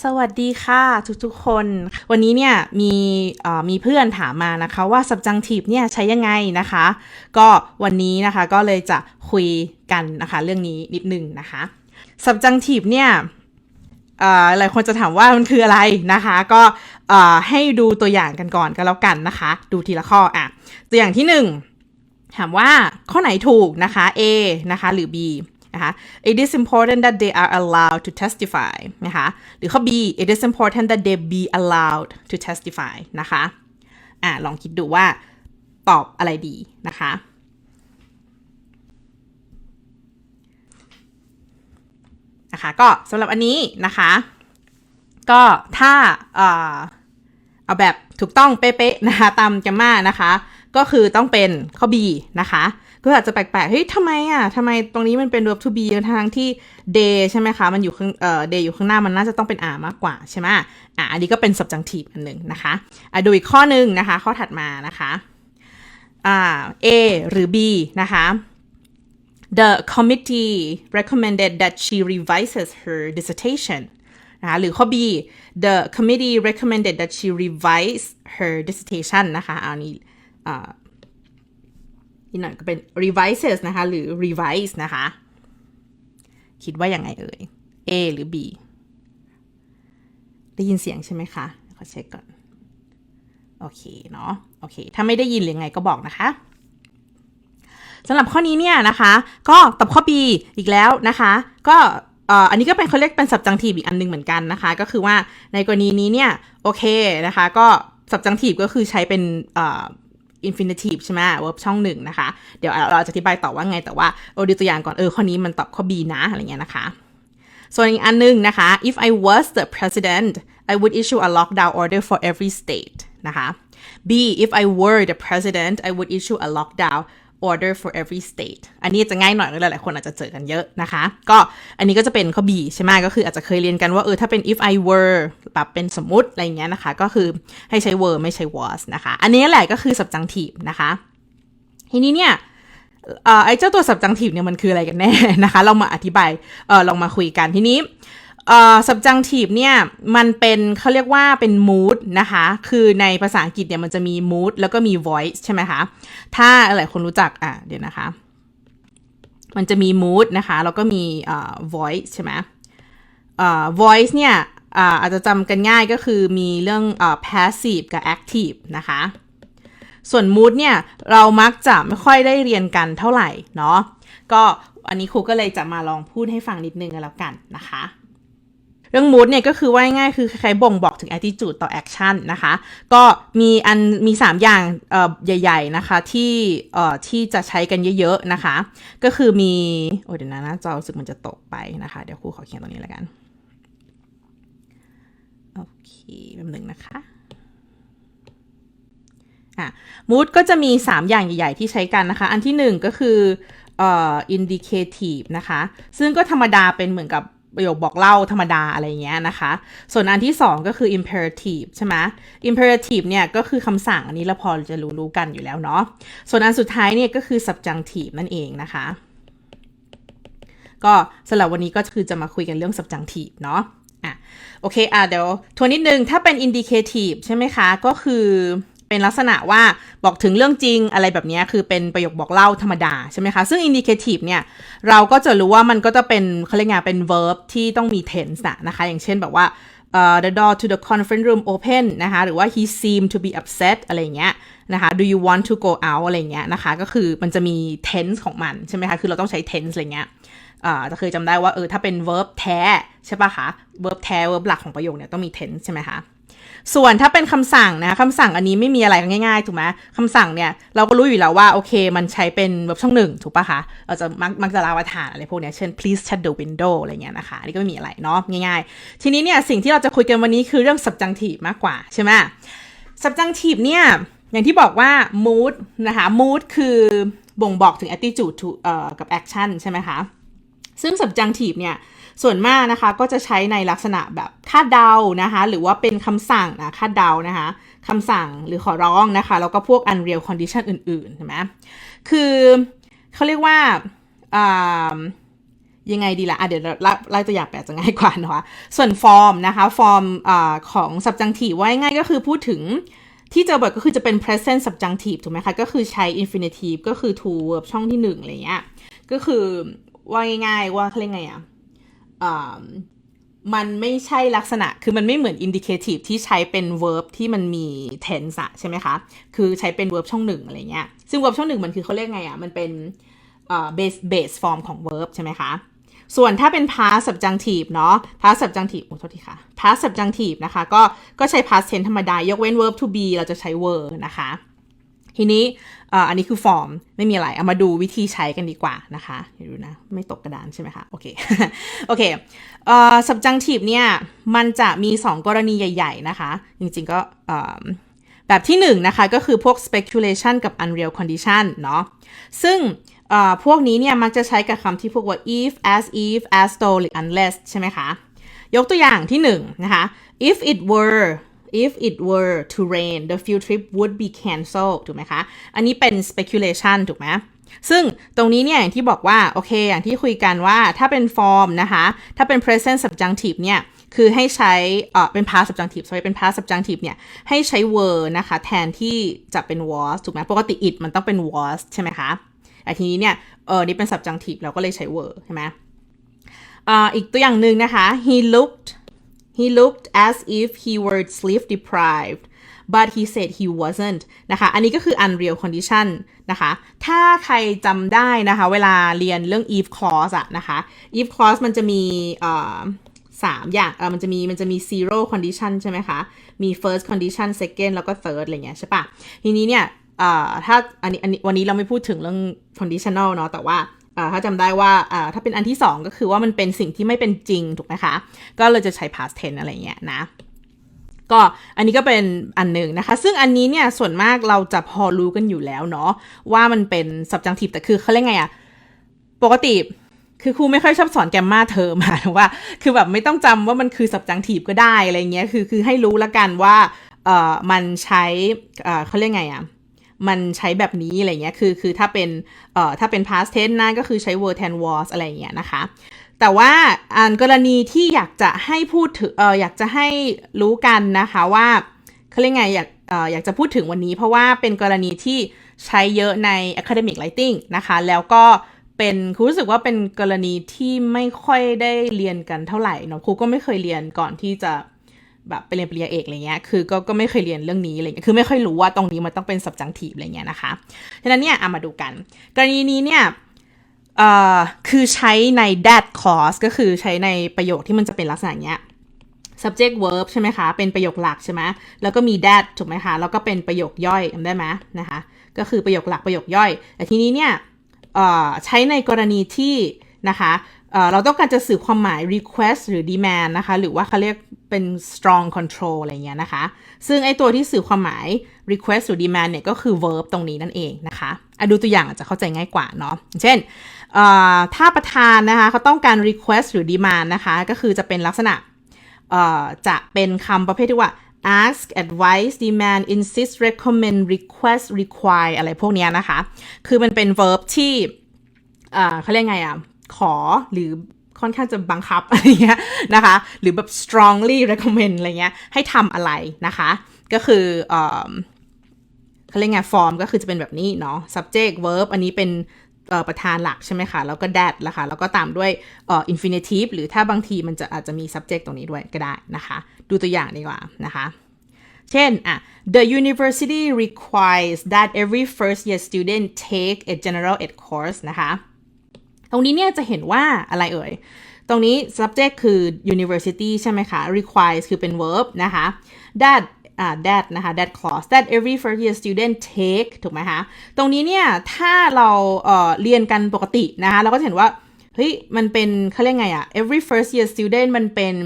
สวัสดีค่ะทุกๆคน วันนี้เนี่ยมีมีเพื่อนถามมานะคะว่า subjunctive เนี่ยใช้ยังไงนะคะ ก็วันนี้นะคะก็เลยจะคุยกันนะคะเรื่องนี้นิดนึงนะคะ subjunctive เนี่ยหลายคนจะถามว่ามันคืออะไรนะคะ ก็ให้ดูตัวอย่างกันก่อนก็แล้วกันนะคะ ดูทีละข้ออะตัวอย่างที่หนึ่งถามว่าข้อไหนถูกนะคะ A นะคะหรือ B นะคะ it is important that they are allowed to testify นะคะหรือข้อ B it is important that they be allowed to testify นะคะอะลองคิดดูว่าตอบอะไรดีนะคะนะคะก็สำหรับอันนี้นะคะ ก็ถ้าเอ่อเอาแบบถูกต้องเป๊ะๆนะคะตามแกมมานะคะ ก็คือต้องเป็นข้อ B นะคะ ก็อาจจะแปลกๆ เฮ้ยทำไมอะทำไมตรงนี้มันเป็น verb to be ทางที่ day ใช่ไหมคะ มันอยู่ข้างเอ่อ day อยู่ข้างหน้ามันน่าจะต้องเป็น are มากกว่าใช่ไหมอะอันนี้ก็เป็น subjunctive อันหนึ่งนะคะอะดูอีกข้อหนึ่งนะคะ ข้อถัดมานะคะอ่า A หรือ B นะคะ The committee recommended that she revises her dissertation นะคะหรือข้อ B the committee recommended that she revise her dissertation นะคะอันนี้ อีกหน่อยก็เป็น revises นะคะ หรือ revise นะคะ คิดว่ายังไงเอ่ย A หรือ B ได้ยินเสียงใช่ไหมคะขอเช็คก่อน โอเคเนาะ โอเค ถ้าไม่ได้ยินหรือไงก็บอกนะคะสำหรับข้อนี้เนี่ยนะคะ ก็ตอบข้อ B อีกแล้วนะคะ ก็อันนี้ก็เป็นเขาเรียกเป็น subjunctive อีกอันหนึงเหมือนกันนะคะ ก็คือว่าในกรณีนี้เนี่ยโอเคนะคะ ก็ subjunctive ก็คือใช้เป็น infinitive ใช่ไหม verb ช่องหนึ่งนะคะ เดี๋ยวเราจะอธิบายต่อว่าไง แต่ว่าเราดูตัวอย่างก่อน เออ ข้อนี้มันตอบข้อ B นะ อะไรเงี้ยนะคะ ส่วนอีกอันหนึงนะคะ if I was the president I would issue a lockdown order for every state นะคะ B if I were the president I would issue a lockdown order for every state อันนี้จะง่ายหน่อยหลายๆคนอาจจะเจอกันเยอะนะคะ ก็อันนี้ก็จะเป็นข้อ B ใช่ไหมก็คืออาจจะเคยเรียนกันว่าเออถ้าเป็น if I were แบบเป็นสมมติอะไรอย่างเงี้ยนะคะ ก็คือให้ใช้ were ไม่ใช้ was นะคะ อันนี้แหละก็คือ subjunctive นะคะ ทีนี้เนี่ยเอ่อไอ้เจ้าตัว subjunctive เนี่ยมันคืออะไรกันแน่นะคะ เรามาอธิบายเออลองมาคุยกันทีนี้ เอ่อ subjunctive เนี่ยมันเป็นเขาเรียกว่าเป็น mood นะคะ คือในภาษาอังกฤษเนี่ยมันจะมี mood แล้วก็มี voice ใช่ไหมคะ ถ้าหลายคนรู้จักอะเดี๋ยวนะคะ มันจะมี mood นะคะ แล้วก็มี voice ใช่ไหม voice เนี่ยอาจจะจำกันง่ายก็คือมีเรื่อง passive กับ active นะคะ ส่วน mood เนี่ยเรามักจะไม่ค่อยได้เรียนกันเท่าไหร่เนาะ ก็อันนี้ครูก็เลยจะมาลองพูดให้ฟังนิดนึงกันแล้วกันนะคะ เรื่อง mood เนี่ยก็คือว่าง่ายๆคือคล้ายๆบ่งบอกถึง attitude ต่อ action นะคะ ก็มีอันมี 3 อย่างใหญ่ ๆ นะคะที่ที่จะใช้กันเยอะๆนะคะ ก็คือมี โอ้เดี๋ยวนะหน้าจอรู้สึกมันจะตกไปนะคะ เดี๋ยวครูขอเขียนตรงนี้แล้วกัน โอเคแป๊บนึงนะคะอะ mood ก็จะมี 3 อย่างใหญ่ ๆ ที่ใช้กันนะคะ อันที่ 1 ก็คือเอ่อ indicative นะคะ ซึ่งก็ธรรมดาเป็นเหมือนกับ ประโยคบอกเล่าธรรมดาอะไรเงี้ยนะคะ ส่วนอันที่ 2 ก็คือ imperative ใช่ไหม imperative เนี่ยก็คือคำสั่งอันนี้เราพอจะรู้ๆกันอยู่แล้วเนาะ ส่วนอันสุดท้ายเนี่ยก็คือ subjunctive นั่นเองนะคะ ก็สำหรับวันนี้ก็คือจะมาคุยกันเรื่อง subjunctive เนาะ อะ โอเค อะเดี๋ยวทวนนิดนึง ถ้าเป็น indicative ใช่ไหมคะ ก็คือ เป็นลักษณะว่าบอกถึงเรื่องจริงอะไรแบบนี้คือเป็นประโยคบอกเล่าธรรมดาใช่ไหมคะ ซึ่ง indicative เนี่ย เราก็จะรู้ว่ามันก็จะเป็นเขาเรียกไงเป็น verb ที่ต้องมี tense นะคะ อย่างเช่นแบบว่า uh, the door to the conference room open นะคะ หรือว่า he seemed to be upset อะไรเงี้ยนะคะ do you want to go out อะไรเงี้ยนะคะ ก็คือมันจะมี tense ของมันใช่ไหมคะ คือเราต้องใช้ tense อะไรเงี้ยอาจะเคยจำได้ว่าเออถ้าเป็น verb แท้ใช่ปะคะ verb แท้ verb หลักของประโยคเนี่ยต้องมี tense ใช่ไหมคะ ส่วนถ้าเป็นคำสั่งนะคำสั่งอันนี้ไม่มีอะไรง่ายๆถูกไหมคำสั่งเนี่ยเราก็รู้อยู่แล้วว่าโอเคมันใช้เป็น verb ช่องหนึ่งถูกปะคะ เราจะมักมักจะลาวทานอะไรพวกเนี้ยเช่น please shut the window อะไรเงี้ยนะคะ อันนี้ก็ไม่มีอะไรเนาะง่ายๆ ทีนี้เนี่ยสิ่งที่เราจะคุยกันวันนี้คือเรื่อง subjunctive มากกว่าใช่ไหม subjunctive เนี่ยอย่างที่บอกว่า mood นะคะ mood คือบ่งบอกถึง attitude to กับ action ใช่ไหมคะซึ่ง subjunctive เนี่ย ส่วนมากนะคะก็จะใช้ในลักษณะแบบคาดเดานะคะ หรือว่าเป็นคำสั่งนะคาดเดานะคะคำสั่งหรือขอร้องนะคะ แล้วก็พวก unreal condition อื่นๆใช่ไหมคือเขาเรียกว่าายังไงดีละ่ะเดี๋ยวเราไล่ตัวอย่างแปลจะง่ายกว่าเนาะส่วนฟอร์มนะคะฟอร์มอของ subjunctive ว่าง่ายก็คือพูดถึงที่เจอบ่อยก็คือจะเป็น present subjunctive ถูกไหมคะ ก็คือใช้ infinitive ก็คือ to verb ช่องที่หนึ่งอะไรเงี้ย ก็คือว่าง่ายๆว่าเขาเรียกไงอะ มันไม่ใช่ลักษณะ คือมันไม่เหมือน indicative ที่ใช้เป็น verb ที่มันมี tense ใช่ไหมคะ คือใช้เป็น verb ช่องหนึ่งอะไรเงี้ย ซึ่ง verb ช่องหนึ่งมันคือเขาเรียกไงอะ มันเป็น base base form ของ verb ใช่ไหมคะ ส่วนถ้าเป็น past subjunctive เนาะ past subjunctive โอ้โทษทีค่ะ past subjunctive นะคะ ก็ ก็ใช้ past tense ธรรมดา ยกเว้น verb to be เราจะใช้ were นะคะ ทีนี้ อันนี้คือฟอร์มไม่มีอะไร เอามาดูวิธีใช้กันดีกว่านะคะเดี๋ยวดูนะ ไม่ตกกระดานใช่ไหมคะ โอเค โอเค subjunctive เนี่ย มันจะมี 2 กรณีใหญ่ ๆ นะคะ จริงๆก็แบบที่1นนะคะก็คือพวก speculation กับ unreal condition เนาะซึ่งพวกนี้เนี่ยมักจะใช้กับคำที่พวกว่า if as if as though หรือ unless ใช่ไหมคะ ยกตัวอย่างที่1นนะคะ if it were if it were to rain the field trip would be cancelled ถูกไหมคะ อันนี้เป็น speculation ถูกไหมซึ่งตรงนี้เนี่ยอย่างที่บอกว่า โอเค อย่างที่คุยกันว่าถ้าเป็น form นะคะ ถ้าเป็น present subjunctive เนี่ย คือให้ใช้เออเป็น past subjunctive sorry เป็น past subjunctive เนี่ย ให้ใช้ were นะคะ แทนที่จะเป็น was ถูกไหมปกติ it มันต้องเป็น was ใช่ไหมคะแต่ทีนี้เนี่ย เออนี่เป็น subjunctive เราก็เลยใช้ were ใช่ไหมอ่าอีกตัวอย่างหนึ่งนะคะ he looked he looked as if he were sleep deprived but he said he wasn't นะคะ อันนี้ก็คือ unreal condition นะคะ ถ้าใครจำได้นะคะ เวลาเรียนเรื่อง if clause อะนะคะ if clause มันจะมีสามอย่างเออมันจะมี มันจะมี zero condition ใช่ไหมคะ มี first condition second แล้วก็ third อะไรเงี้ยใช่ปะทีนี้เนี่ยถ้าอันนี้อันนี้วันนี้เราไม่พูดถึงเรื่อง conditional เนาะ แต่ว่า ถ้าจำได้ว่าถ้าเป็นอันที่ 2 ก็คือว่ามันเป็นสิ่งที่ไม่เป็นจริงถูกไหมคะ ก็เลยจะใช้ past tense อะไรเงี้ยนะก็อันนี้ก็เป็นอันหนึ่งนะคะ ซึ่งอันนี้เนี่ยส่วนมากเราจะพอรู้กันอยู่แล้วเนาะว่ามันเป็น subjunctive แต่คือเขาเรียกไงอะปกติคือครูไม่ค่อยชอบสอนแกมมาเทอมมาว่า คือแบบไม่ต้องจำว่ามันคือ subjunctive ก็ได้อะไรเงี้ยคือคือให้รู้ละกันว่าเอ่อมันใช้เอ่อเขาเรียกไงอะ มันใช้แบบนี้อะไรเงี้ย คือคือถ้าเป็นเอ่อถ้าเป็น past tense นะก็คือใช้ were ten was อะไรเงี้ยนะคะ แต่ว่าอันกรณีที่อยากจะให้พูดถึงเอ่ออยากจะให้รู้กันนะคะว่าเขาเรียกไงอยากเอ่ออยากจะพูดถึงวันนี้ เพราะว่าเป็นกรณีที่ใช้เยอะใน academic writing นะคะ แล้วก็เป็นครูรู้สึกว่าเป็นกรณีที่ไม่ค่อยได้เรียนกันเท่าไหร่เนาะครูก็ไม่เคยเรียนก่อนที่จะ แบบไปเรียนปริญญาเอกอะไรเงี้ย คือก็ก็ไม่เคยเรียนเรื่องนี้อะไรเงี้ย คือไม่ค่อยรู้ว่าตรงนี้มันต้องเป็น subjunctive อะไรเงี้ยนะคะ ฉะนั้นเนี่ยเอามาดูกัน กรณีนี้เนี่ยเอ่อคือใช้ใน that clause ก็คือใช้ในประโยคที่มันจะเป็นลักษณะเนี้ย subject verb ใช่ไหมคะ เป็นประโยคหลักใช่ไหมแล้วก็มี that ถูกไหมคะ แล้วก็เป็นประโยคย่อยจำได้ไหมนะคะ ก็คือประโยคหลักประโยคย่อย แต่ทีนี้เนี่ยใช้ในกรณีที่นะคะเราต้องการจะสื่อความหมาย request หรือ demand นะคะ หรือว่าเขาเรียก เป็น strong control อะไรเงี้ยนะคะ ซึ่งไอตัวที่สื่อความหมาย request หรือ demand เนี่ยก็คือ verb ตรงนี้นั่นเองนะคะอะดูตัวอย่างอาจจะเข้าใจง่ายกว่าเนาะ เช่น ถ้าประธานนะคะเขาต้องการ request หรือ demand นะคะ ก็คือจะเป็นลักษณะจะเป็นคำประเภทที่ว่า ask advice demand insist recommend request require อะไรพวกนี้นะคะ คือมันเป็น verb ที่เขาเรียกไงอะขอหรือ ค่อนข้างจะบังคับอะไรเงี้ยนะคะ หรือแบบ strongly recommend อะไรเงี้ยให้ทำอะไรนะคะ ก็คือเขาเรียกไง form ก็คือจะเป็นแบบนี้เนาะ subject verb อันนี้เป็นประธานหลักใช่ไหมคะ แล้วก็ that ละคะแล้วก็ตามด้วย infinitive หรือถ้าบางทีมันจะอาจจะมี subject ตรงนี้ด้วยก็ได้นะคะ ดูตัวอย่างดีกว่านะคะเช่นอะ the university requires that every first year student take a general ed course นะคะ ตรงนี้เนี่ยจะเห็นว่าอะไรเอ่ย ตรงนี้ subject คือ university ใช่ไหมคะ requires คือเป็น verb นะคะ that อ่า that นะคะ that clause that every first year student take ถูกไหมคะ ตรงนี้เนี่ยถ้าเราเเรียนกันปกตินะคะเราก็จะเห็นว่าเฮ้ยมันเป็นเขาเรียกไงอะ every first year student มันเป็น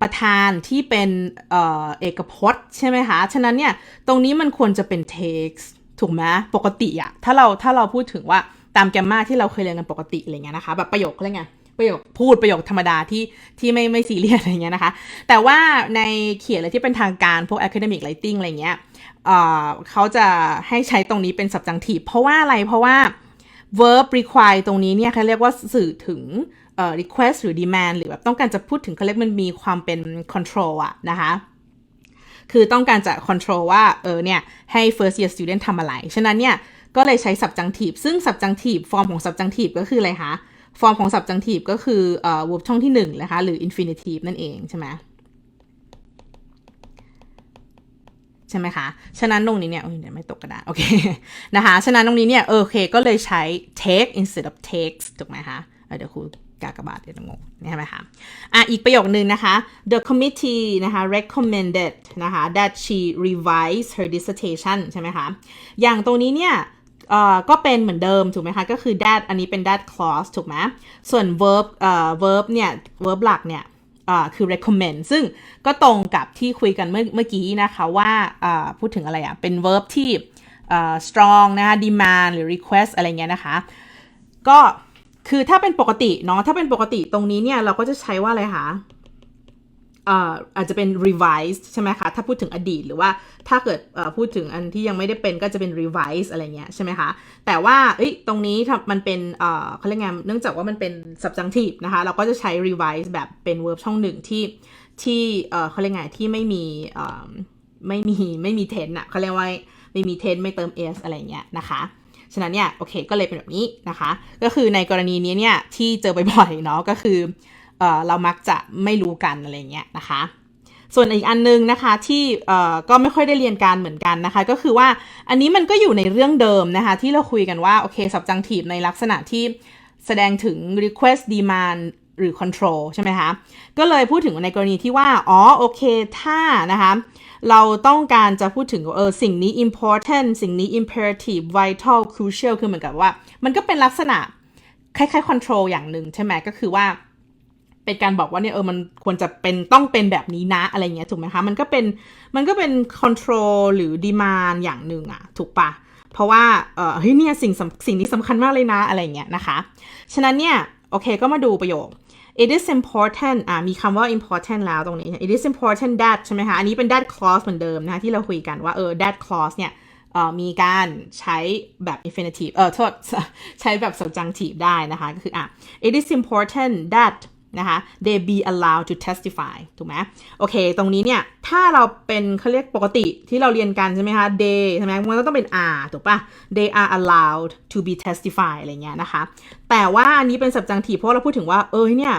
ประธานที่เป็นเออเอกพจน์ใช่ไหมคะ ฉะนั้นเนี่ยตรงนี้มันควรจะเป็น takes ถูกไหมปกติอะถ้าเราถ้าเราพูดถึงว่า ตามแกมมาที่เราเคยเรียนกันปกติอะไรเงี้ยนะคะแบบประโยคอะไรเงี้ยประโยคพูดประโยคธรรมดาที่ที่ไม่ไม่ซีเรียสอะไรเงี้ยนะคะ แต่ว่าในเขียนอะไรที่เป็นทางการพวก academic writing อะไรเงี้ยเเขาจะให้ใช้ตรงนี้เป็น subjunctive เพราะว่าอะไรเพราะว่า verb require ตรงนี้เนี่ยเขาเรียกว่าสื่อถึง request หรือ demand หรือแบบต้องการจะพูดถึงเขาเรียกมันมีความเป็น control อะนะคะคือต้องการจะ control ว่าเออเนี่ยให้ first year student ทำอะไร ฉะนั้นเนี่ย ก็เลยใช้ subjunctive ซึ่ง subjunctive ฟอร์มของ subjunctive ก็คืออะไรคะ ฟอร์มของ subjunctive ก็คือเอ่อ verb ช่องที่หนึ่งนะคะ หรือ infinitive นั่นเองใช่ไหมใช่ไหมคะ ฉะนั้นตรงนี้เนี่ยโอ้ยเดี๋ยวไม่ตกกระดาษ โอเค นะคะ ฉะนั้นตรงนี้เนี่ย โอเค ก็เลยใช้ take instead of takes ถูกไหมคะเเดี๋ยวครูกากบาทเดี๋ยวงงนี่ใช่ไหมคะอะอีกประโยคนึงนะคะ the committee นะคะ recommended นะคะ that she revise her dissertation ใช่ไหมคะ อย่างตรงนี้เนี่ย เอ่อก็เป็นเหมือนเดิมถูกไหมคะ ก็คือ that อันนี้เป็น that clause ถูกไหมส่วน verb เอ่อ verb เนี่ย verb หลักเนี่ยคือ recommend ซึ่งก็ตรงกับที่คุยกันเมื่อเมื่อกี้นะคะว่าพูดถึงอะไรอะเป็น verb ที่ strong นะคะ demand หรือ request อะไรเงี้ยนะคะ ก็คือถ้าเป็นปกติเนาะถ้าเป็นปกติตรงนี้เนี่ย เราก็จะใช้ว่าอะไรคะ อาจจะเป็น revised ใช่ไหมคะ ถ้าพูดถึงอดีตหรือว่าถ้าเกิดพูดถึงอันที่ยังไม่ได้เป็นก็จะเป็น revise อะไรเงี้ยใช่ไหมคะ แต่ว่าตรงนี้มันเป็นเขาเรียกไงเนื่องจากว่ามันเป็น subjunctive นะคะ เราก็จะใช้ revise แบบเป็น verb ช่องหนึ่งที่ที่เขาเรียกไงที่ไม่มีไม่มีไม่มี tense อะเขาเรียกว่าไม่มี tense ไม่เติม s อะไรเงี้ยนะคะฉะนั้นเนี่ยโอเคก็เลยเป็นแบบนี้นะคะ ก็คือในกรณีนี้เนี่ยที่เจอบ่อยๆเนาะก็คือ เเรามักจะไม่รู้กันอะไรเงี้ยนะคะ ส่วนอีกอันนึงนะคะที่ก็ไม่ค่อยได้เรียนการเหมือนกันนะคะ ก็คือว่าอันนี้มันก็อยู่ในเรื่องเดิมนะคะ ที่เราคุยกันว่าโอเค subjunctive ในลักษณะที่แสดงถึง request demand หรือ control ใช่ไหมคะ ก็เลยพูดถึงในกรณีที่ว่า อ๋อ โอเค ถ้านะคะ เราต้องการจะพูดถึงเออสิ่งนี้ important สิ่งนี้ imperative vital crucial คือเหมือนกับว่า มันก็เป็นลักษณะคล้ายๆ control อย่างหนึ่งใช่ไหมก็คือว่า เป็นการบอกว่าเนี่ยเออมันควรจะเป็นต้องเป็นแบบนี้นะอะไรเงี้ยถูกไหมคะ มันก็เป็นมันก็เป็น control หรือ demand อย่างหนึ่งอะถูกปะเพราะว่าเออเฮ้ยเนี่ยสิ่งสิ่งนี้สำคัญมากเลยนะอะไรเงี้ยนะคะ ฉะนั้นเนี่ยโอเคก็มาดูประโยค it is important อ่ามีคำว่า important แล้วตรงนี้ it is important that ใช่ไหมคะ อันนี้เป็น that clause เหมือนเดิมนะคะที่เราคุยกันว่าเออ that clause เนี่ยเออมีการใช้แบบ infinitive เออโทษใช้แบบ subjunctive ได้นะคะ ก็คืออะ it is important that นะคะ they be allowed to testify ถูกไหมโอเค ตรงนี้เนี่ย ถ้าเราเป็นเขาเรียกปกติที่เราเรียนกันใช่ไหมคะ they ใช่ไหมมันก็ต้องเป็น are ถูกปะ they are allowed to be testify อะไรเงี้ยนะคะ แต่ว่าอันนี้เป็น subjunctive เพราะเราพูดถึงว่า เอ้ยเนี่ย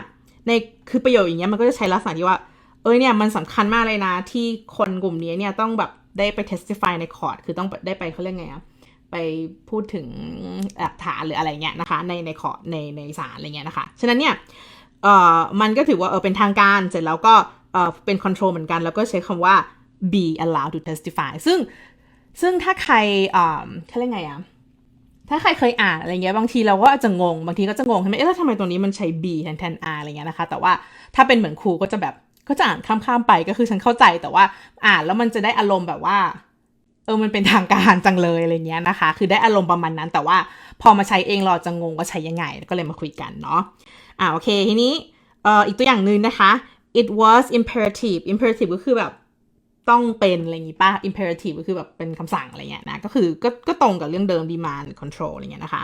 ในคือประโยคอย่างเงี้ยมันก็จะใช้ลักษณะที่ว่า เอ้ยเนี่ยมันสำคัญมากเลยนะ ที่คนกลุ่มนี้เนี่ยต้องแบบได้ไป testify ในคอร์ดคือต้องได้ไปเขาเรียกไงอะไปพูดถึงหลักฐานหรืออะไรเงี้ยนะคะในในคอร์ดในในศาลอะไรเงี้ยนะคะ ฉะนั้นเนี่ย เอ่อมันก็ถือว่าเออเป็นทางการเสร็จแล้วก็เออเป็น control เหมือนกัน แล้วก็ใช้คำว่า be allowed to testify ซึ่งซึ่งถ้าใครเอ่อเขาเรียกไงอะถ้าใครเคยอ่านอะไรเงี้ยบางทีเราก็อาจจะงง บางทีก็จะงงใช่ไหมเอ๊ะแล้วทำไมตรงนี้มันใช้ b แทนแทน r อะไรเงี้ยนะคะ แต่ว่าถ้าเป็นเหมือนครูก็จะแบบก็จะอ่านข้ามๆไปก็คือฉันเข้าใจแต่ว่าอ่านแล้วมันจะได้อารมณ์แบบว่า เออมันเป็นทางการจังเลยอะไรเงี้ยนะคะ คือได้อารมณ์ประมาณนั้น แต่ว่าพอมาใช้เองเราจะงงว่าใช้ยังไง ก็เลยมาคุยกันเนาะอ่าโอเคทีนี้เอ่ออีกตัวอย่างหนึ่งนะคะ it was imperative imperative ก็คือแบบต้องเป็นอะไรอย่างงี้ป่ะ imperative ก็คือแบบเป็นคำสั่งอะไรเงี้ยนะก็คือก็ก็ตรงกับเรื่องเดิม demand control อะไรเงี้ยนะคะ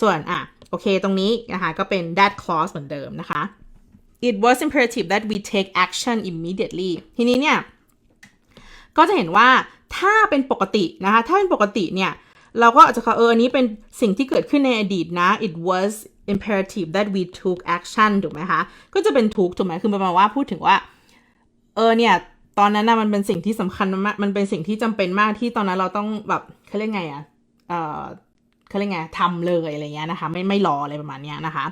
ส่วนอะโอเคตรงนี้นะคะก็เป็น that clause เหมือนเดิมนะคะ it was imperative that we take action immediately ทีนี้เนี่ย ก็จะเห็นว่า ถ้าเป็นปกตินะคะ ถ้าเป็นปกติเนี่ย เราก็อาจจะเอออันนี้เป็นสิ่งที่เกิดขึ้นในอดีตนะ it was imperative that we took action ถูกไหมคะ ก็จะเป็น took ถูกไหมคือประมาณว่าพูดถึงว่า เออเนี่ย ตอนนั้นนะมันเป็นสิ่งที่สำคัญมาก มันเป็นสิ่งที่จำเป็นมากที่ตอนนั้นเราต้องแบบเขาเรียกไงอะเออเขาเรียกไงทำเลยอะไรเงี้ยนะคะ ไม่ไม่รออะไรประมาณเนี้ยนะคะ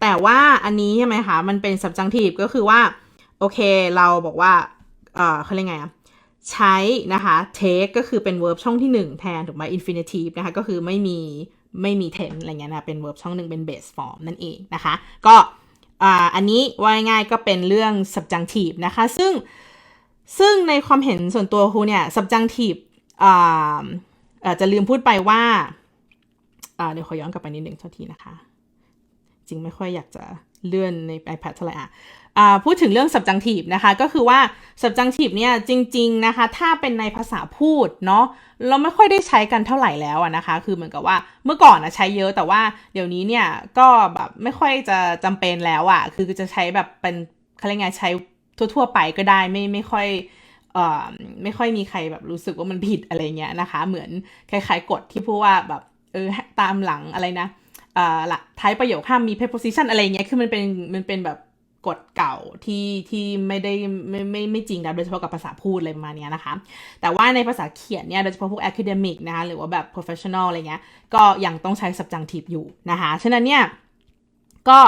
แต่ว่าอันนี้ใช่ไหมคะ มันเป็น subjunctive ก็คือว่า โอเค เราบอกว่า เออเขาเรียกไงอะ ใช้นะคะ take ก็คือเป็น verb ช่องที่หนึ่งแทนถูกไหม infinitive นะคะ ก็คือไม่มีไม่มี tense อะไรเงี้ยนะ เป็น verb ช่องหนึ่งเป็น base form นั่นเองนะคะ ก็อ่าอันนี้ว่าง่ายก็เป็นเรื่อง subjunctive นะคะ ซึ่งซึ่งในความเห็นส่วนตัวครูเนี่ย subjunctive อ่าจะลืมพูดไปว่าอ่าเดี๋ยวขอย้อนกลับไปนิดหนึ่งเท่าทีนะคะ จริงไม่ค่อยอยากจะเลื่อนใน iPad เท่าไหร่อะ พูดถึงเรื่อง subjunctive นะคะก็คือว่า subjunctive เนี่ยจริงๆนะคะถ้าเป็นในภาษาพูดเนาะเราไม่ค่อยได้ใช้กันเท่าไหร่แล้วนะคะ คือเหมือนกับว่าเมื่อก่อนอะใช้เยอะแต่ว่าเดี๋ยวนี้เนี่ยก็แบบไม่ค่อยจะจำเป็นแล้วอะคือจะใช้แบบเป็นเขาเรียกไงใช้ทั่วๆไปก็ได้ไม่ไม่ค่อยเอ่อไม่ค่อยมีใครแบบรู้สึกว่ามันผิดอะไรเงี้ยนะคะ เหมือนคล้าย ๆกฎที่พูดว่าแบบเออตามหลังอะไรนะเอ่อลักท้ายประโยคห้ามมี preposition อะไรเงี้ยคือมันเป็นมันเป็นแบบ กฎเก่าที่ที่ไม่ได้ไม่ไม่ไม่จริงนะโดยเฉพาะกับภาษาพูดอะไรประมาณเนี้ยนะคะ แต่ว่าในภาษาเขียนเนี่ยโดยเฉพาะพวก academic นะคะหรือว่าแบบ professional อะไรเงี้ยก็ยังต้องใช้ subjunctive อยู่นะคะฉะนั้นเนี่ยก็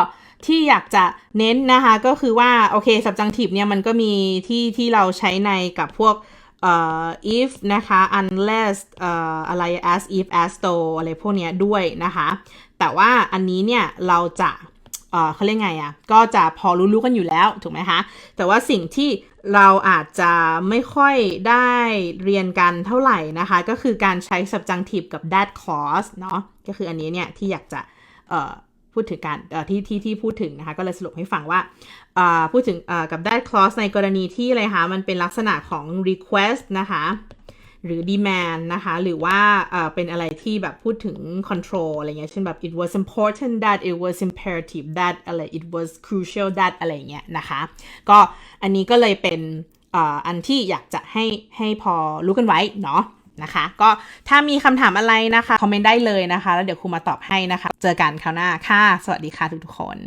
ที่อยากจะเน้นนะคะก็คือว่าโอเค subjunctive เนี่ยมันก็มีที่ที่เราใช้ในกับพวกเอ่อ if นะคะ unless เอ่ออะไร as if as though อะไรพวกเนี้ยด้วยนะคะ แต่ว่าอันนี้เนี่ยเราจะ เออเขาเรียกไงอะ่ะ ก็จะพอรู้ๆกันอยู่แล้วถูกไหมคะ แต่ว่าสิ่งที่เราอาจจะไม่ค่อยได้เรียนกันเท่าไหร่นะคะ ก็คือการใช้ subjunctive กับ that clause เนาะ ก็คืออันนี้เนี่ยที่อยากจะพูดถึงการที่ที่ที่พูดถึงนะคะ ก็เลยสรุปให้ฟังว่าพูดถึงกับ that clause ในกรณีที่อะไรคะ มันเป็นลักษณะของ request นะคะ หรือ demand นะคะ หรือว่าเป็นอะไรที่แบบพูดถึง control อะไรเงี้ย เช่นแบบ it was important that it was imperative that อะไร it was crucial that อะไรเงี้ยนะคะ ก็อันนี้ก็เลยเป็นอันที่อยากจะให้ให้พอรู้กันไว้เนาะนะคะ ก็ถ้ามีคำถามอะไรนะคะ คอมเมนต์ได้เลยนะคะ แล้วเดี๋ยวครูมาตอบให้นะคะ เจอกันคราวหน้าค่ะ สวัสดีค่ะทุกๆคน